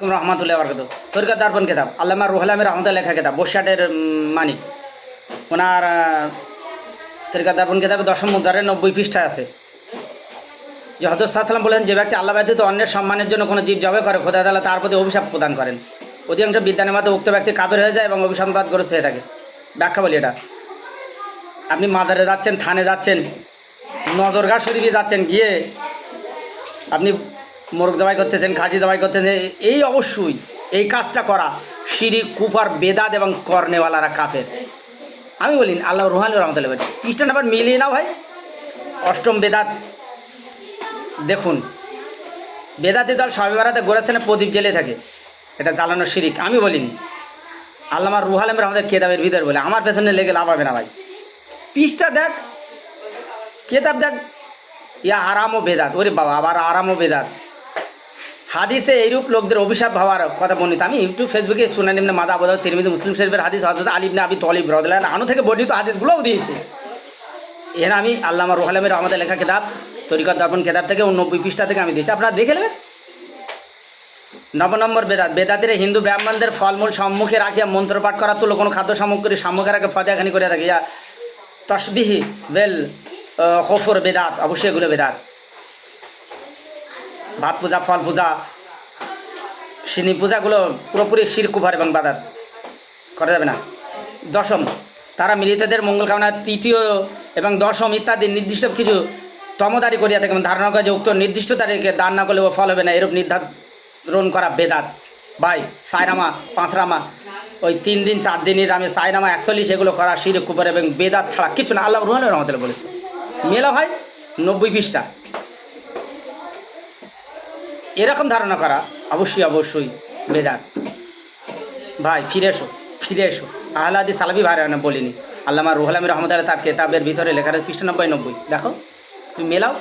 রহমতুল্লাহ বরকত তরিকা দর্পণ কেতাব। আল্লামা রুহুল আমির রহমতুল্লাহ লেখা কেতাব, বসিয়াটের মানিক। ওনার তরিকা দর্পণ কেতাবে দশম উদ্ধারে নব্বই পৃষ্ঠা আছে। যে হজরত সাল্লাম বলেন, যে ব্যক্তি আল্লাহ ব্যতীত অন্যের সম্মানের জন্য কোনো জীব জবে করে, খোদা তালা তার প্রতি অভিশাপ প্রদান করেন। অধিকাংশ বিদ্যানের মধ্যে উক্ত ব্যক্তি কাবের হয়ে যায় এবং অভিসম্পাদগ্রস্ত হয়ে থাকে। ব্যাখ্যা বলি এটা। আপনি মাজারে যাচ্ছেন, থানে যাচ্ছেন নজরগা শরীফে যাচ্ছেন, গিয়ে আপনি মোরগ জবাই করতেছেন, খাসি জবাই করতেছেন, এই অবশ্যই এই কাজটা করা শিরিক কুফার, বেদাত এবং কর্নেওয়ালারা কাফের। আমি বলি আল্লাহ রুহানি রহমতুল্লাহ পৃষ্ঠা নাম্বার মিলিয়ে নাও ভাই। অষ্টম বেদাত, দেখুন, বেদাতি দল সবে বেড়াতে গোরাসেনে প্রদীপ জেলে থাকে। এটা জ্বালানো শিরিক। আমি বলিনি, আল্লামা রুহাল আলমের আমাদের কেতাবের ভিতরে বলে, আমার পেছনে লেগে লাভ হবে না ভাই। পৃষ্ঠা দেখ, কেতাব দেখ, ইয়া আরাম ও বেদাত। ওরে বাবা, আবার আরাম ও বেদাত। হাদিসে এইরূপ লোকদের অভিশাপ হওয়ার কথা বর্ণিত। আমি ইউটিউব ফেসবুকে শুনে নিম্নে মাদা আবুদ তিরমিদি মুসলিম শরীফের হাদিস হজরত আলিবনে আবি তলিব রদুল্লাহ আনু থেকে বর্ণিত হাদিসগুলোও দিয়েছে। এখানে আমি আল্লামা রুহালামের আমাদের লেখা কেতাব তরিকত দর্পণ কেতাব থেকে নব্বই পৃষ্ঠা থেকে আমি দিয়েছি। আপনারা দেখে নেবেন? নব নম্বর বেদাত। বেদাতিরা হিন্দু ব্রাহ্মণদের ফলমূল সম্মুখে রাখিয়া মন্ত্র পাঠ করার তুলো কোনো খাদ্য সামগ্রী সম্মুখে রাখে ফদেখানি করে থাকে ইয়া তসবিহি বেল খফর বেদাত, অবশ্যই এগুলো বেদাত। ভাত পূজা, ফল পূজা সিনি পূজাগুলো পুরোপুরি শির কুফার এবং বাদাত করা যাবে না। দশম, তারা মিলিতদের মঙ্গল কামনা তৃতীয় এবং দশম ইত্যাদি নির্দিষ্ট কিছু তমদারি করিয়া থাকে ধারণা করে যে উক্ত নির্দিষ্ট তারিখে দান না করলে ও ফল হবে না, এরূপ নির্ধারণ করা বেদাত। বাই সায়রামা পাঁচরামা, ওই তিন দিন, চার দিনের আমি সায়রামা একচল্লিশ এগুলো করা শির কুপার এবং বেদাত ছাড়া কিছু না। আল্লাহ রহমান রহমতুল্লাহ বলেছে। মেলা ভাই নব্বই পৃষ্ঠা। এরকম ধারণা করা অবশ্যই অবশ্যই বেদাত। ভাই, ফিরে এসো ফিরে এসো। আহলাদি সালাবি ভাই না বলিনি। আল্লামা রুহাল রহমদার রহমদ তার কেতাবের ভিতরে লেখা রয়েছে পৃষ্ঠা নব্বই নব্বই। দেখো, তুমি মেলাও।